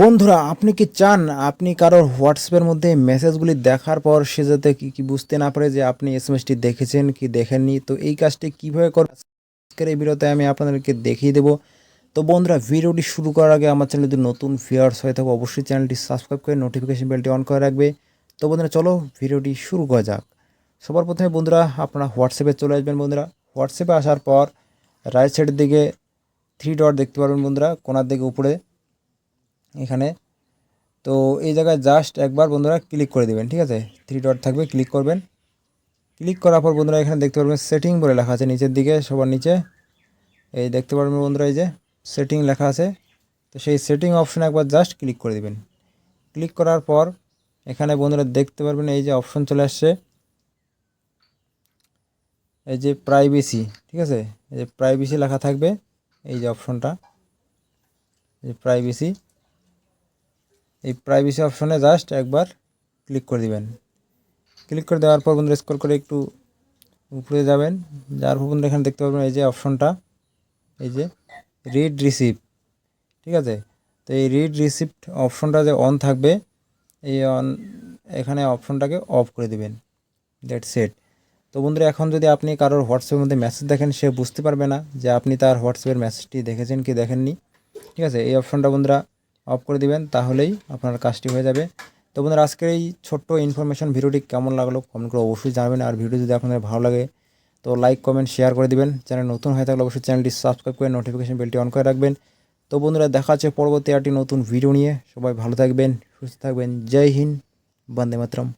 বন্ধুরা, আপনি কি চান আপনি কারোর হোয়াটসঅ্যাপের মধ্যে মেসেজগুলি দেখার পর সে যাতে কি কি বুঝতে না পারে যে আপনি এসএমএসটি দেখেছেন কি দেখেননি? তো এই কাজটি কীভাবে করবেন আজকের এই ভিডিওতে আমি আপনাদেরকে দেখিয়ে দেবো। তো বন্ধুরা, ভিডিওটি শুরু করার আগে আমার চ্যানেল যদি নতুন ভিউয়ার্স হয়ে থাকে, অবশ্যই চ্যানেলটি সাবস্ক্রাইব করে নোটিফিকেশন বেলটি অন করে রাখবে। তো বন্ধুরা, চলো ভিডিওটি শুরু করা যাক। সবার প্রথমে বন্ধুরা, আপনারা হোয়াটসঅ্যাপে চলে আসবেন বন্ধুরা। হোয়াটসঅ্যাপে আসার পর রাইট সাইডের দিকে থ্রি ডট দেখতে পারবেন বন্ধুরা, কোনার দিকে উপরে। এখানে। তো এই জায়গায় জাস্ট একবার বন্ধুরা ক্লিক করে দেবেন, ঠিক আছে? থ্রি ডট থাকবে ক্লিক করবেন। ক্লিক করার পর বন্ধুরা এখানে দেখতে পারবেন সেটিং বলে লেখা আছে নিচের দিকে, সবার নিচে। এই দেখতে পারবেন বন্ধুরা এই যে সেটিং লেখা আছে। তো সেই সেটিং অপশনে একবার জাস্ট ক্লিক করে দিবেন। ক্লিক করার পর এখানে বন্ধুরা দেখতে পারবেন এই যে অপশন চলে আসছে। এই যে প্রাইভেসি ঠিক আছে? এই যে প্রাইভেসি লেখা থাকবে, এই যে অপশনটা এই প্রাইভেসি এই প্রাইভেসি অপশনে জাস্ট একবার ক্লিক করে দিবেন। ক্লিক করে দেওয়ার পর বন্ধুরা স্ক্রল করে একটু উপরে যাবেন। যার পর বন্ধুরা এখানে দেখতে পাবেন এই যে অপশনটা এই যে রিড রিসিভ ঠিক আছে? তো এই রিড রিসিপ্ট অপশনটা যে অন থাকবে, এই অন এখানে অপশনটাকে অফ করে দিবেন। দ্যাট সেট তো বন্ধুরা এখন যদি আপনি কারোর হোয়াটসঅ্যাপের মধ্যে মেসেজ দেখেন, সে বুঝতে পারবে না যে আপনি তার হোয়াটসঅ্যাপের মেসেজটি দেখেছেন কি দেখেননি। ঠিক আছে? এই অপশনটা বন্ধুরা অফ করে দিবেন, তাহলেই আপনার কাজটি হয়ে যাবে। তো বন্ধুরা, আজকের এই ছোট্ট ইনফরমেশন ভিডিওটি কেমন লাগল কমেন্ট করে অবশ্যই জানাবেন। আর ভিডিও যদি আপনাদের ভালো লাগে, তো লাইক কমেন্ট শেয়ার করে দিবেন। চ্যানেল নতুন হয়ে থাকলে অবশ্যই চ্যানেলটি সাবস্ক্রাইব করে নোটিফিকেশন বেলটি অন করে রাখবেন। তো বন্ধুরা, দেখা হচ্ছে পরবর্তী একটি নতুন ভিডিও নিয়ে। সবাই ভালো থাকবেন, সুস্থ থাকবেন। জয় হিন্দ, বন্দে মাতরম।